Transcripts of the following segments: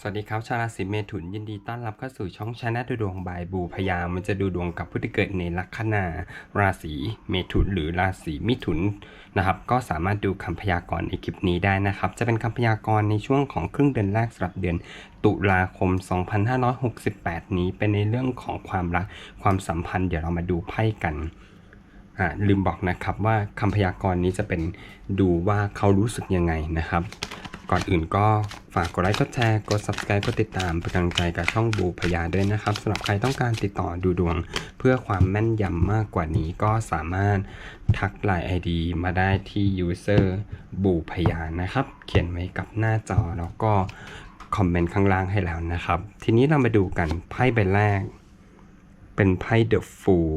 สวัสดีครับชาวราศีเมถุนยินดีต้อนรับเข้าสู่ช่องชาแนลดูดวงบายบูพยามันจะดูดวงกับผู้ที่เกิดในลัคนาราศีเมถุนหรือราศีมิถุนนะครับ ก็สามารถดูคำพยากรณ์ในคลิปนี้ได้นะครับ จะเป็นคำพยากรณ์ในช่วงของครึ่งเดือนแรกสำหรับเดือนตุลาคม 2568 นี้เป็นในเรื่องของความรักความสัมพันธ์เดี๋ยวเรามาดูไพ่กันอ่าลืมบอกนะครับว่าคำพยากรณ์นี้จะเป็นดูว่าเขารู้สึกยังไงนะครับ ก่อนอื่นก็ฝากกดไลค์กดแชร์กด subscribe กดติดตามเป็นกำลังใจกับช่องบูพยาด้วยนะครับสำหรับใครต้องการติดต่อดูดวง เพื่อความแม่นยำมากกว่านี้ก็สามารถทักไลน์ ID มาได้ที่ user บูพยานะครับ เขียนไว้กับหน้าจอแล้วก็คอมเมนต์ข้างล่างให้แล้วนะครับ ทีนี้เรามาดูกันไพ่ใบแรก เป็นไพ่ The Fool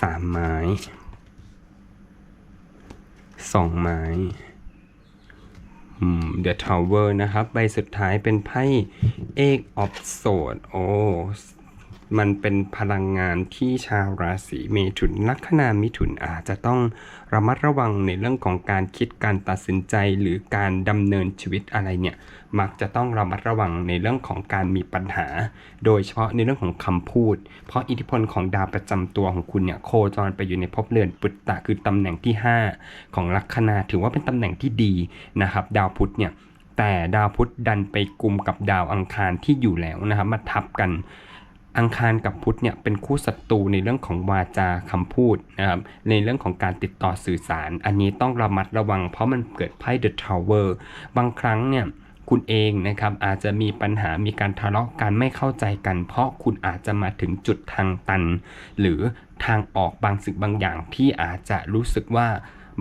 สามไม้ สองไม้อืม The Tower นะครับ ใบสุดท้ายเป็นไพ่เอกออฟโซดโอ้ มันเป็นพลังงานที่ชาวราศีเมถุนลัคนามิถุนอาจจะต้องระมัดระวังในเรื่องของการคิดการตัดสินใจหรือการดำเนินชีวิตอะไรเนี่ยมักจะต้องระมัดระวังในเรื่องของการมีปัญหา โดยเฉพาะในเรื่องของคำพูด เพราะอิทธิพลของดาวประจำตัวของคุณเนี่ยโคจรไปอยู่ในภพเรือนปุตตะคือตำแหน่งที่ 5 ของลัคนาถือว่าเป็นตำแหน่งที่ดีนะครับ ดาวพุธเนี่ยแต่ดาวพุธดันไปกลุ่มกับดาวอังคารที่อยู่แล้วนะครับมาทับกัน อังคารกับพุธเนี่ยเป็นคู่ศัตรูในเรื่องของวาจาคำพูดนะครับในเรื่องของการติดต่อสื่อสาร อันนี้ต้องระมัดระวัง เพราะมันเกิดไพ่ The Tower บางครั้งเนี่ยคุณเองนะครับอาจจะมีปัญหามีการทะเลาะกันไม่เข้าใจกัน เพราะคุณอาจจะมาถึงจุดทางตัน หรือทางออกบางสิ่งบางอย่างที่อาจจะรู้สึกว่า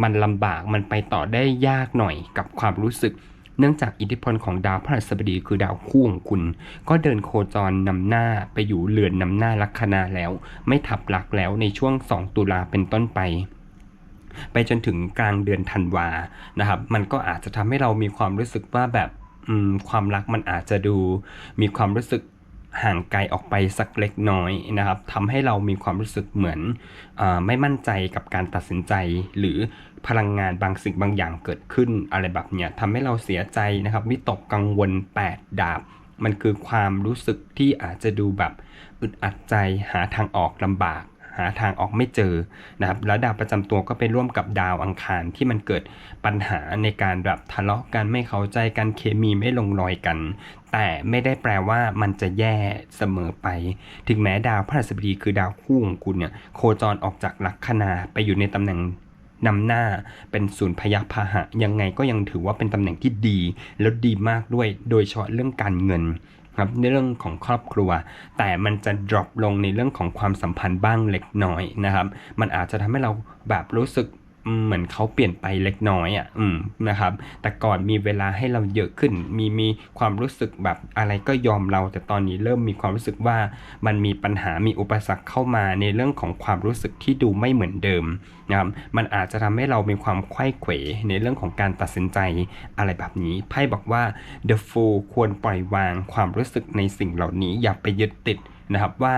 มันลำบากมันไปต่อได้ยากหน่อยกับความรู้สึก เนื่องจากอิทธิพลของดาวพฤหัสบดีคือดาวคู่ของคุณ ก็เดินโคจรนำหน้าไปอยู่เรือนนำหน้าลัคนาแล้ว ไม่ทับหลักแล้วในช่วง 2 ตุลาเป็นต้นไปไปจนถึงกลางเดือนธันวานะครับ มันก็อาจจะทำให้เรามีความรู้สึกว่าแบบอืมความรักมันอาจจะดู มีความรู้สึก ห่างไกลออกไปสักเล็กน้อยนะครับทำให้เรามีความรู้สึกเหมือนอไม่มั่นใจกับการตัดสินใจ หรือพลังงานบางสิ่งบางอย่างเกิดขึ้นอะไรแบบเนี้ยทำให้เราเสียใจนะครับวิตกกังวล 8 ดาบ มันคือความรู้สึกที่อาจจะดูแบบอึดอัดใจหาทางออกลำบาก หาทางออกไม่เจอนะครับแล้วดาวประจำตัวก็ไปร่วมกับดาวอังคารที่มันเกิดปัญหาในการแบบทะเลาะกันไม่เข้าใจกันเคมีไม่ลงรอยกัน แต่ไม่ได้แปลว่ามันจะแย่เสมอไป ถึงแม้ดาวพฤหัสบดีคือดาวคู่ของคุณเนี่ยโคจรออกจากลัคนาไปอยู่ในตำแหน่งนำหน้าเป็นศูนย์พยัคฆ์พาหะยังไงก็ยังถือว่าเป็นตำแหน่งที่ดี แล้วดีมากด้วยโดยเฉพาะเรื่องการเงิน ครับในเรื่องของครอบครัว แต่มันจะ drop ลงในเรื่องของความสัมพันธ์บ้างเล็กน้อยนะครับ มันอาจจะทำให้เราแบบรู้สึก เหมือนเขาเปลี่ยนไปเล็กน้อยอะอืมนะครับ แต่ก่อนมีเวลาให้เราเยอะขึ้น มีมีความรู้สึกแบบอะไรก็ยอมเรา แต่ตอนนี้เริ่มมีความรู้สึกว่ามันมีปัญหามีอุปสรรคเข้ามาในเรื่องของความรู้สึกที่ดูไม่เหมือนเดิมนะครับมันอาจจะทำให้เรามีความไข้เขวในเรื่องของการตัดสินใจอะไรแบบนี้ไพ่บอกว่า The Fool ควรปล่อยวางความรู้สึกในสิ่งเหล่านี้อย่าไปยึดติดนะครับว่า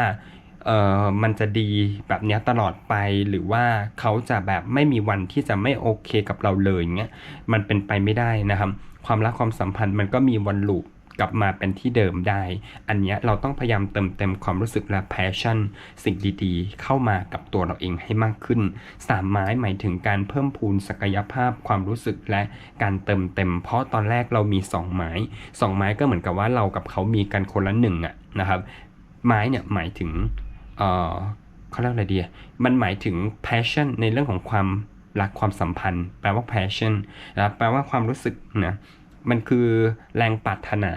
เออมันจะดีแบบนี้ตลอดไปหรือว่าเขาจะแบบไม่มีวันที่จะไม่โอเคกับเราเลยเงี้ยมันเป็นไปไม่ได้นะครับ ความรักความสัมพันธ์มันก็มีวันลูปกลับมาเป็นที่เดิมได้ อันนี้เราต้องพยายามเติมเต็มความรู้สึกและ passion สิ่งดีๆ เข้ามากับตัวเราเองให้มากขึ้น สามไม้หมายถึงการเพิ่มพูนศักยภาพความรู้สึกและการเติมเต็ม เพราะตอนแรกเรามีสองไม้สองไม้ก็เหมือนกับว่าเรากับเขามีกันคนละหนึ่งอะนะครับ ไม้เนี่ยหมายถึง เขาเรียกอะไรดีมันหมายถึง passion ในเรื่องของความรักความสัมพันธ์ แปลว่า passion นะแปลว่าความรู้สึกนะมันคือแรงปรารถนา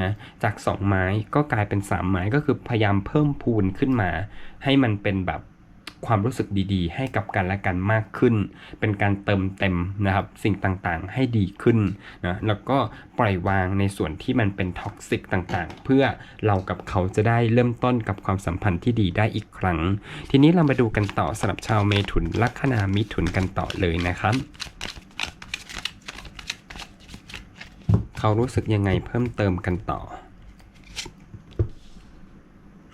นะจากสองไม้ก็กลายเป็นสามไม้ก็คือพยายามเพิ่มพูนขึ้นมา ให้มันเป็นแบบ ความรู้สึกดีๆ ให้กับกันและกันมากขึ้น เป็นการเติมเต็มนะครับสิ่งต่างๆ ให้ดีขึ้นนะแล้วก็ปล่อยวางในส่วนที่มันเป็นท็อกซิกต่างๆ เพื่อเรากับเขาจะได้เริ่มต้นกับความสัมพันธ์ที่ดีได้อีกครั้ง ทีนี้เรามาดูกันต่อสำหรับชาวเมถุนลัคนามิถุนกันต่อเลยนะครับเขารู้สึกยังไงเพิ่มเติมกันต่อ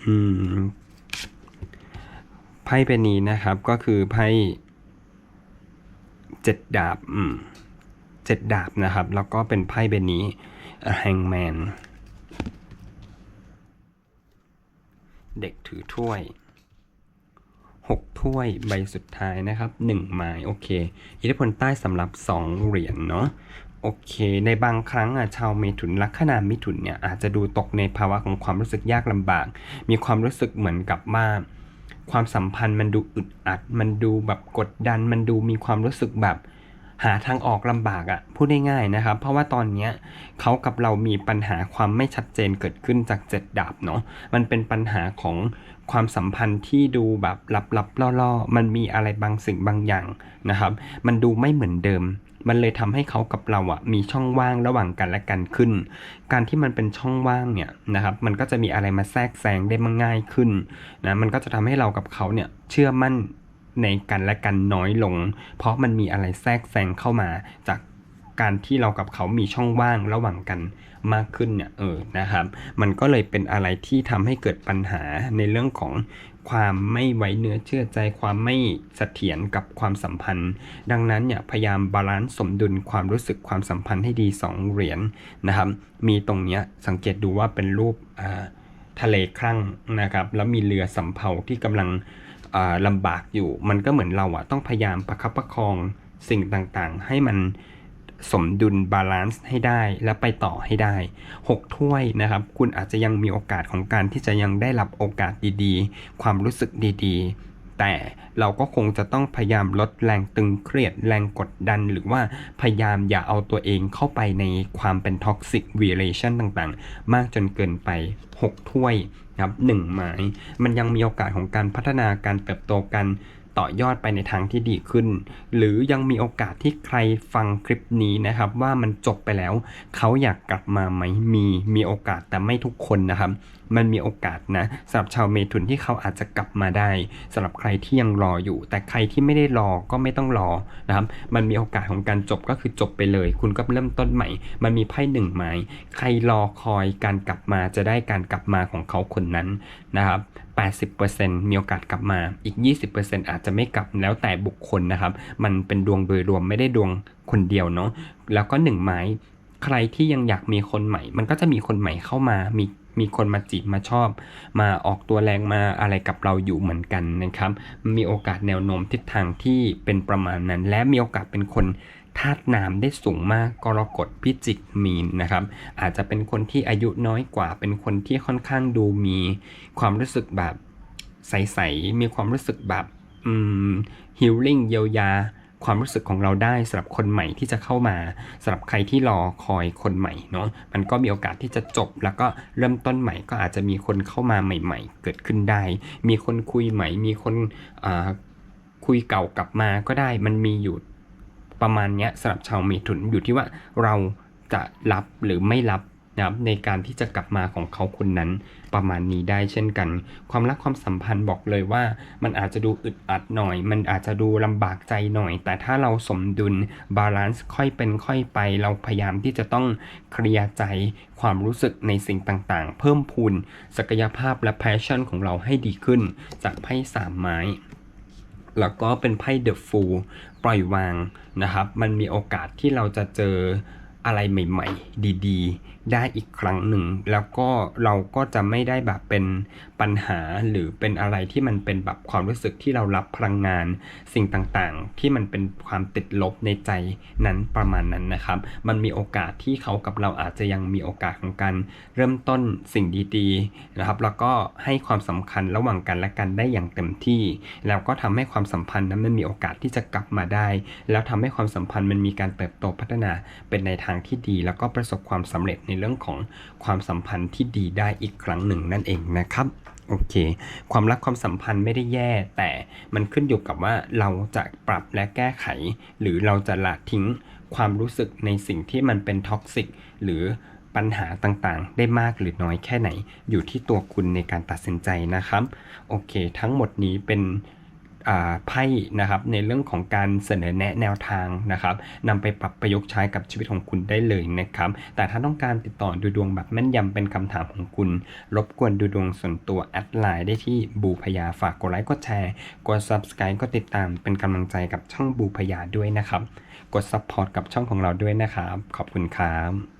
อืม ไพ่ใบนี้นะครับก็คือไพ่เจ็ดดาบอืมเจ็ดดาบนะครับ แล้วก็เป็นไพ่ใบนี้แฮงแมนเด็กถือถ้วยหกถ้วยใบสุดท้ายนะครับหนึ่งไม้โอเค อิทธิพลใต้สำหรับสองเหรียญเนาะโอเค ในบางครั้งอะชาวเมถุนลัคนามิถุนเนี่ยอาจจะดูตกในภาวะของความรู้สึกยากลำบาก มีความรู้สึกเหมือนกับว่า ความสัมพันธ์มันดูอึดอัด มันดูแบบกดดัน มันดูมีความรู้สึกแบบหาทางออกลำบากอะ่ะพูดได้ง่ายๆนะครับ เพราะว่าตอนเนี้ยเขากับเรามีปัญหาความไม่ชัดเจนเกิดขึ้นจากเจ็ดดาบเนาะมันเป็นปัญหาของความสัมพันธ์ที่ดูแบบลับๆล่อๆ มันมีอะไรบางสิ่งบางอย่างนะครับ มันดูไม่เหมือนเดิม มันเลยทำให้เขากับเราอะมีช่องว่างระหว่างกันและกันขึ้น การที่มันเป็นช่องว่างเนี่ยนะครับ มันก็จะมีอะไรมาแทรกแซงได้มาง่ายขึ้นนะมันก็จะทำให้เรากับเขาเนี่ยเชื่อมั่นในกันและกันน้อยลง เพราะมันมีอะไรแทรกแซงเข้ามาจากการที่เรากับเขามีช่องว่างระหว่างกันมากขึ้นเนี่ยเออนะครับ มันก็เลยเป็นอะไรที่ทำให้เกิดปัญหาในเรื่องของ ความไม่ไว้เนื้อเชื่อใจความไม่เสถียรกับความสัมพันธ์ ดังนั้นเนี่ยพยายามบาลานซ์สมดุลความรู้สึกความสัมพันธ์ให้ดี 2 เหรียญนะครับ มีตรงเนี้ยสังเกตดูว่าเป็นรูปทะเลครั่งนะครับ แล้วมีเรือสำเภาที่กำลังลำบากอยู่ มันก็เหมือนเราอะต้องพยายามประคับประคองสิ่งต่างๆ ให้มัน สมดุลบาลานซ์ให้ได้และไปต่อให้ได้ 6 ถ้วยนะครับ คุณอาจจะยังมีโอกาสของการที่จะยังได้รับโอกาสดีๆ ความรู้สึกดีๆ แต่เราก็คงจะต้องพยายามลดแรงตึงเครียดแรงกดดัน หรือว่าพยายามอย่าเอาตัวเองเข้าไปในความเป็นท็อกซิกวีเลชันต่างๆ มากจนเกินไป 6 ถ้วยครับหนึ่งไม้มันยังมีโอกาสของการพัฒนาการเติบโตกัน ต่อยอดไปในทางที่ดีขึ้น หรือยังมีโอกาสที่ใครฟังคลิปนี้นะครับว่ามันจบไปแล้ว เขาอยากกลับมาไหมมีมีโอกาสแต่ไม่ทุกคนนะครับ มันมีโอกาสนะสำหรับชาวเมถุนที่เขาอาจจะกลับมาได้สำหรับใครที่ยังรออยู่ แต่ใครที่ไม่ได้รอก็ไม่ต้องรอนะครับมันมีโอกาสของการจบก็คือจบไปเลย คุณก็เริ่มต้นใหม่ มันมีไพ่หนึ่งไม้ใครรอคอยการกลับมาจะได้การกลับมาของเขาคนนั้นนะครับ80%มีโอกาสกลับมา อีก 20%อาจจะไม่กลับแล้วแต่บุคคลนะครับ มันเป็นดวงโดยรวมไม่ได้ดวงคนเดียวเนาะ แล้วก็หนึ่งไม้ ใครที่ยังอยากมีคนใหม่ มันก็จะมีคนใหม่เข้ามา มี มีคนมาจีบมาชอบ มาออกตัวแรงมาอะไรกับเราอยู่เหมือนกันนะครับ มีโอกาสแนวโน้มทิศทางที่เป็นประมาณนั้น และมีโอกาสเป็นคนธาตุน้ำได้สูงมากกรกฎพิจิกมีนนะครับ อาจจะเป็นคนที่อายุน้อยกว่า เป็นคนที่ค่อนข้างดูมีความรู้สึกแบบใสๆมีความรู้สึกแบบฮิลลิ่งเยียวยา ความรู้สึกของเราได้สำหรับคนใหม่ที่จะเข้ามาสำหรับใครที่รอคอยคนใหม่เนาะมันก็มีโอกาสที่จะจบ แล้วก็เริ่มต้นใหม่ก็อาจจะมีคนเข้ามาใหม่ ๆ เกิดขึ้นได้ มีคนคุยใหม่ มีคนคุยเก่ากลับมาก็ได้มันมีอยู่ประมาณเนี้ยสำหรับชาวเมถุนอยู่ที่ว่าเราจะรับหรือไม่รับ นะครับในการที่จะกลับมาของเขาคนนั้นประมาณนี้ได้เช่นกัน ความรักความสัมพันธ์บอกเลยว่า มันอาจจะดูอึดอัดหน่อย มันอาจจะดูลำบากใจหน่อย แต่ถ้าเราสมดุลบาลานซ์ค่อยเป็นค่อยไป เราพยายามที่จะต้องเคลียร์ใจความรู้สึกในสิ่งต่างๆ เพิ่มพูนศักยภาพและแพชชั่นของเราให้ดีขึ้น จากไพ่สามไม้ แล้วก็เป็นไพ่เดอะฟูลปล่อยวางนะครับ มันมีโอกาสที่เราจะเจอ อะไรใหม่ ๆ ดี ๆ ได้อีกครั้งหนึ่ง แล้วก็เราก็จะไม่ได้แบบเป็นปัญหาหรือเป็นอะไรที่มันเป็นแบบความรู้สึกที่เรารับพลังงาน สิ่งต่างๆ ที่มันเป็นความติดลบในใจนั้นประมาณนั้นนะครับ มันมีโอกาสที่เขากับเราอาจจะยังมีโอกาสของการเริ่มต้นสิ่งดีๆนะครับ แล้วก็ให้ความสำคัญระหว่างกันและกันได้อย่างเต็มที่ แล้วก็ทำให้ความสัมพันธ์นั้นมันมีโอกาสที่จะกลับมาได้ แล้วทำให้ความสัมพันธ์มันมีการเติบโตพัฒนาเป็นในทางที่ดี แล้วก็ประสบความสำเร็จในเรื่องของความสัมพันธ์ที่ดีได้อีกครั้งหนึ่งนั่นเองนะครับโอเค ความรักความสัมพันธ์ไม่ได้แย่ แต่มันขึ้นอยู่กับว่าเราจะปรับและแก้ไข หรือเราจะละทิ้งความรู้สึกในสิ่งที่มันเป็นท็อกซิกหรือปัญหาต่างๆ ได้มากหรือน้อยแค่ไหน อยู่ที่ตัวคุณในการตัดสินใจนะครับ โอเค ทั้งหมดนี้เป็น ไพ่นะครับในเรื่องของการเสนอแนะแนวทางนะครับนำไปปรับประยุกต์ใช้กับชีวิตของคุณได้เลยนะครับแต่ถ้าต้องการติดต่อดูดวงแบบแม่นยำเป็นคำถามของคุณ รบกวนดูดวงส่วนตัวแอดไลน์ได้ที่บูพยาฝากกดไลค์กดแชร์กด subscribe ก็ติดตามเป็นกำลังใจกับช่องบูพยาด้วยนะครับ กด support กับช่องของเราด้วยนะครับ ขอบคุณครับ